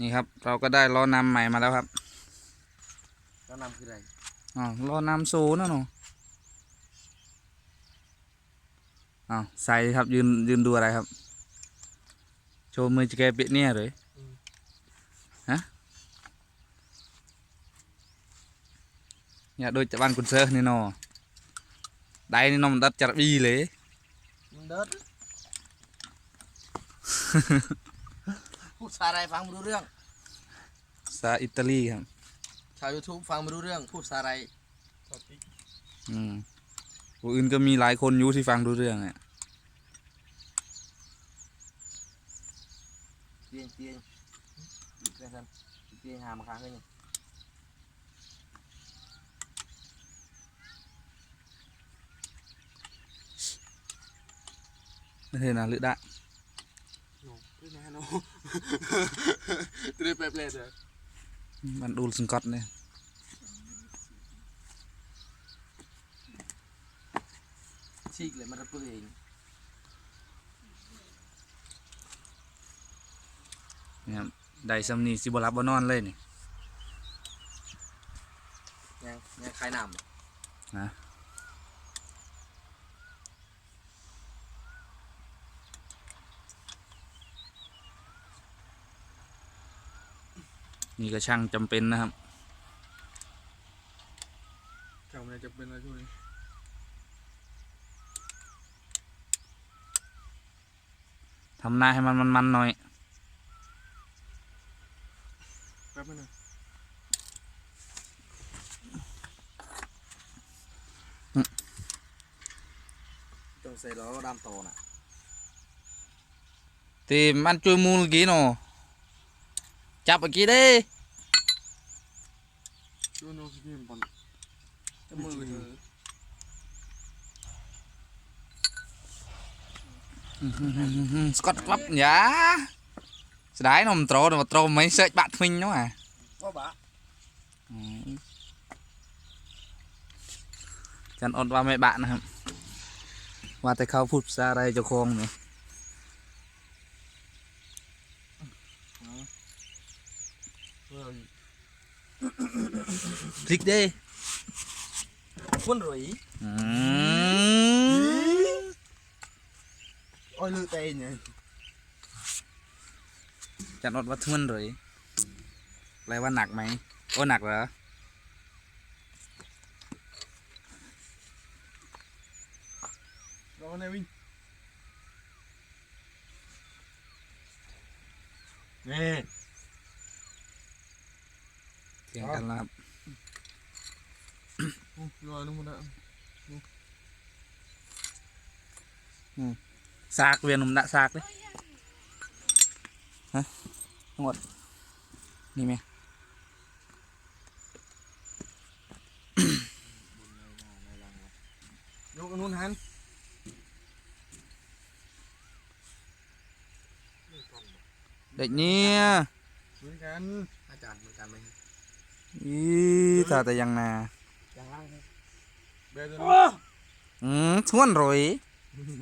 นี่ครับ เราก็ได้ล้อนำใหม่มาแล้วครับแล้วนำคืออะไรอ๋อล้อนำสูนะหนูอ้าวใส่ครับยืนยืนดูอะไรครับ โชว์มือจะแกเปียเนี่ยเลยฮะเนี่ยโดยจะบ้านคุณเซอร์นี่เนอได้นี่เนอมันดัดจัดบีเลยมึงเดิน พูดภาษาอะไรฟังไม่รู้เรื่องซาอิตาลีครับ ชาวยูทูบฟังไม่รู้เรื่อง พูดภาษาอะไร อืมผู้อื่นก็มีหลายคนอยูที่ฟังดูเรื่องอะเตียงเตียงหยุดเลยครับเตียงหามาค้างกันยังไม่ใช่นะหรือได้ Cái này nó Tôi bẹp lên rồi มันดูสกอตเนี่ยฉีกเลยมันระเบิดเองเนี่ยครับได้ซัมนี่สิบรับบนอนเลยนี่ยังยังคลายน้ำบ่นะ นี่ก็ช่างจำเป็นนะครับ Chồng này chụp bên là thôi ทำหน้าให้มันมันๆหน่อย Bẹp bên này ต้องใส่ล้อดำโตน่ะตีมันช่วยมูลกี้หนอจับเมื่อกี้เด้ Chú nó cái gì bọn จะ ចាប់អីគេទេជួយនោះស្គីមបងទៅមើលទៅស្កតក្លាប់យ៉ាស្ដាយនំត្រូនត្រូមិនសើចបាក់ថ្មិញនោះអាអូបាចាន់អត់បានមិនបាក់ណាបាទតែខោភូតភាសារ៉ៃចុះខងនេះ พลิกเด้พุ่นหรุ่ยอืม ôi lư tê nhỉ จันอดว่าทมันเลยแปลว่าหนักไหมโอ้หนักเหรอ Rồi này Vinh Nè เถียงกันแล้วครับ Rồi nó muốn đã ซากเวียนหนุ่มดะซากเลยฮะทั้งหมดนี่ไหม Vô cái nôn hắn เด็กเนี่ย Với hắn อาจารย์เหมือนกันไหม อีตาแต่ยังนายังล่างให้ Bẹp rồi nó อืมทวนรอย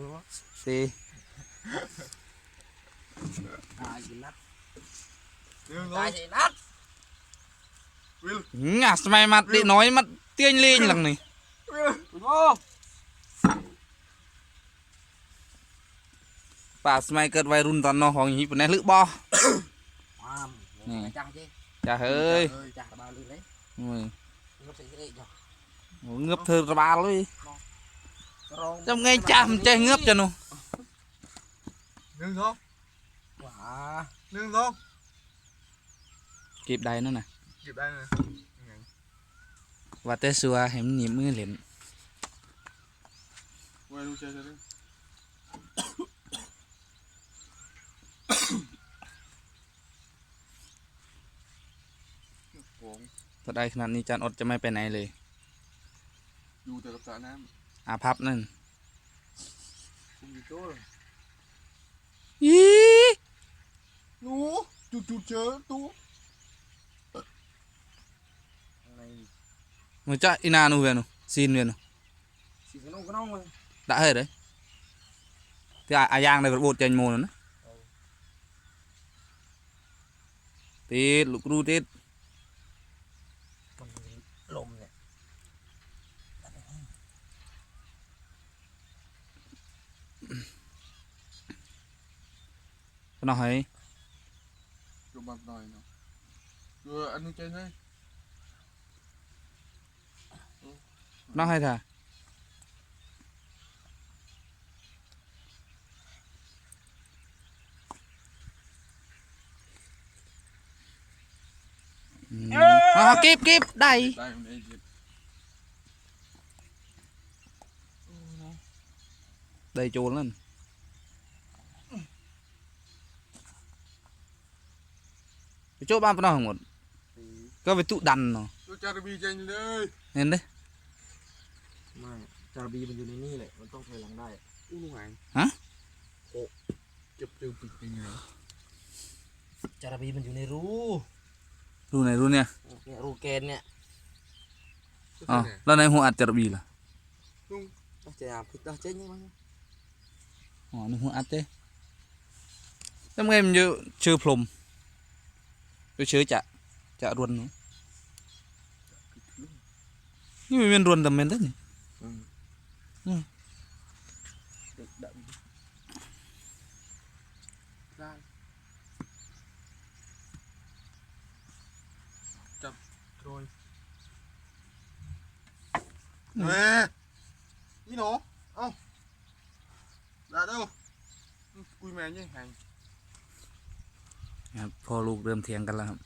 Đó สิตายสินัด Đường ตาย rồi สินัด Will งาสมัยมัดเด็กน้อยมัดเตี้ยนเลงหลังนี่ Will โอ้ป่าสมัยเกิดวัยรุ่นตอนน้องของอย่างนี้เป็นแน่หรือบ่วามนี่ chà hơi ngấp thơ ra ba luôn. Trong ngay chạm mình ngấp cho luôn, nương không quả. Nương không kịp đây nữa nè. Kịp đây nè. Và tê xua hiểm nhiệm nguyên liền quay luôn chơi cho đi Cuộn ถ้าได้ขนาดนี้จานอดจะไม่ไปไหนเลย Dù từ gặp xã Nam อาพับนั่นคุณอยู่โจ้เลยอี Nú Chụt chụt chớ tú ในมือจ้าอีนานูเวียนูซีนเวียนู สีขนมก็น้องเลย đã hơi đấy thì à, à giang này vật bột chành mồ nữa ติดลูกรูติด มันมีลมเนี่ย หน่อย cho bạn nói nó rồi ăn chơi này น้องให้ท่าอืมอ๋อเก็บเก็บได้ đây mình đây chị ได้โจรแล้วนั่น ไปโจรบ้านปะน้องหมดก็ไปตุดันเนาะ tôi cha bị tranh đây เห็นเด้ไม่จาระบีมันอยู่ในนี่แหละมันต้องถอยหลังได้ u luôn anh Hả? ồ chụp từ từ từ này จาระบีมันอยู่ในรูรูไหนรูเนี่ยเนี่ยรูแกนเนี่ย Cái อ๋อ này nè. แล้วในหัวอัดจระบีล่ะ Đúng. ต้องจะเอาพิษต้องเจ๊งยังมั้งอ๋อในหัวอัดเด้แล้วมึงไงมันเยอะเชื้อพรม ไปเชื้อจะจะรวนเนาะนี่มันเป็นรวนแต่เมนเด้นี่ Ừ. Ừ. Được đậm. Ra. Chậm. Rồi. Nè. Ý nó. Không. Ra đâu. Ừ, Cùi mè nhé hành. ครับพ่อลูกเริ่มเถียงกันแล้วครับ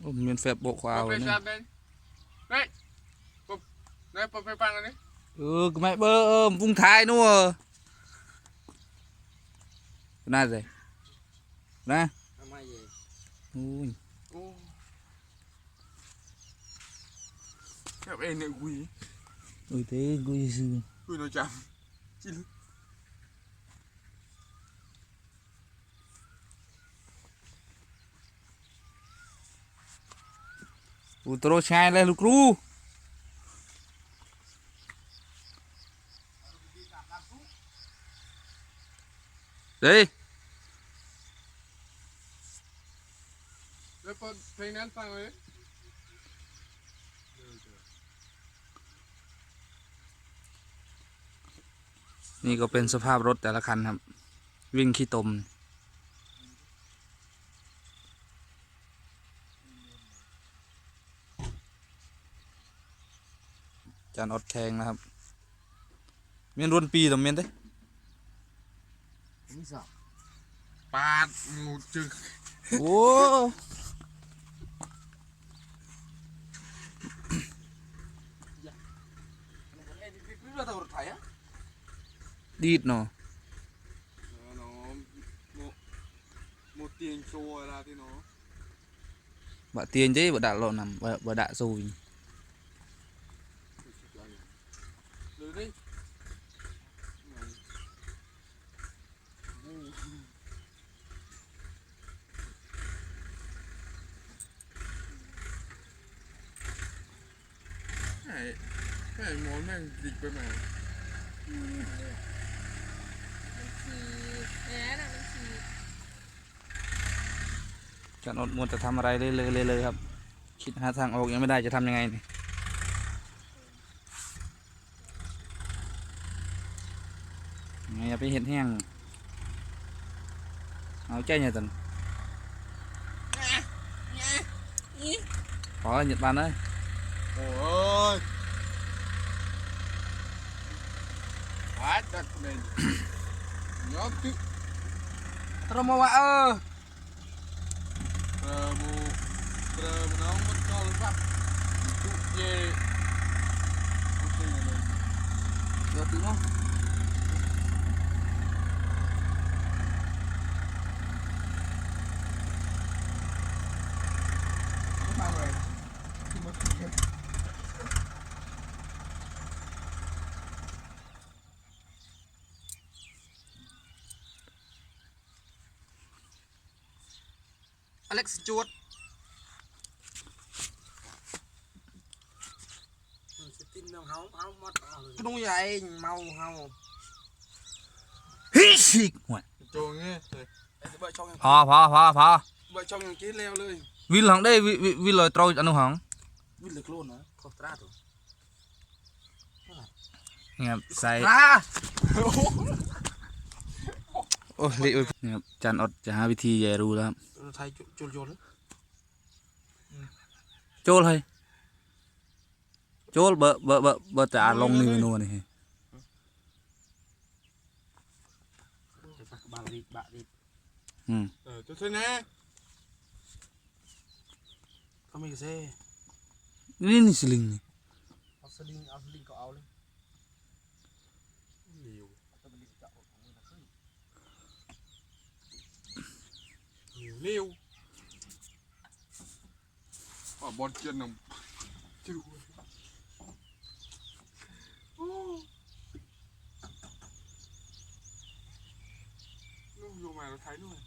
โอ้มันเป็นแฟบโบกควาว Bọc เลย đây นะ sạp đây. Đây. Bọc. Đây, bọc phải băng này. เออก็ไม่เบอร์เออพุงท้ายนู่นน่าจะนะทำไมเย่โอ้ย Ô. Các em này quỷ. โอ้ยเต้กูจะซื้อ Quỷ nó chậm. Chị อุตโรชายเลยลูกครูเฮ้ย Đây, bọc thấy nén sang rồi đấy. นี่ก็เป็นสภาพรถแต่ละคันครับ วิ่งขี้ตม จานอดแทงนะครับ เมียนรวนปีต่อเมียนเด้นี่สับ Bạt một chừng โอ้ พี่เราตำรวจไทยอะ ดีดเนาะ nó một một tiền chùa là thì nó บะเตียนเจ๊บะดะโลนำบะบะดะซูย rồi đi này cái này món này dịch bên này ฉี่แหน่ะมันฉี่จานอดมัวแต่ทำอะไรเลยเลยเลยเลยครับ คิดหาทางออกยังไม่ได้จะทำยังไงนี่ไงอย่าไปเห็นแห้งเอาใจเนี่ยตันขอหยุดบานเลย ôi ơi quá đặt mình nhóm chứ ตรมาวะเออ Ờ, mù Ờ, mù nó mất cho nó bắt Tụ dê Ok là đây เดี๋ยวถึงเนาะ Không mang về Thì mất tiền อเล็กซ์จวดซิตี้ น้องเฮาเฮาหมดเอาเล ย cái đúng vậy mau hao ฮิชิกหัว cho nghe Đây. ไอ้เบอร์ช่องยังพอพอพอพ อเบอร์ช่องยังกินแล้วเลยวิลหลังได้วิวิวิลอยตรอยอนุหังวิ่งเลยโคลนนะคอสตราตัวเงียบใส่ตราโอ้เละเว้ยเงียบจันอดจะหาวิธีแย่รู้แล้วครับไทยจุลโยนโจลให้โจลเบอร์เบอร์เบอร์เบอร์จะลงนี่นัวนี่บาลีบาลีอืม Ờ, cho thế nè ก็ไม่เซ่นี่นี่สลิงนี่เอาสลิงเอาสลิงก็เอาเลย liều ต้องลิงจะเอาของมึงนะขึ้น เลวป่าบอลเจียนนำจิ้วลูกโยมาเราไทยด้วย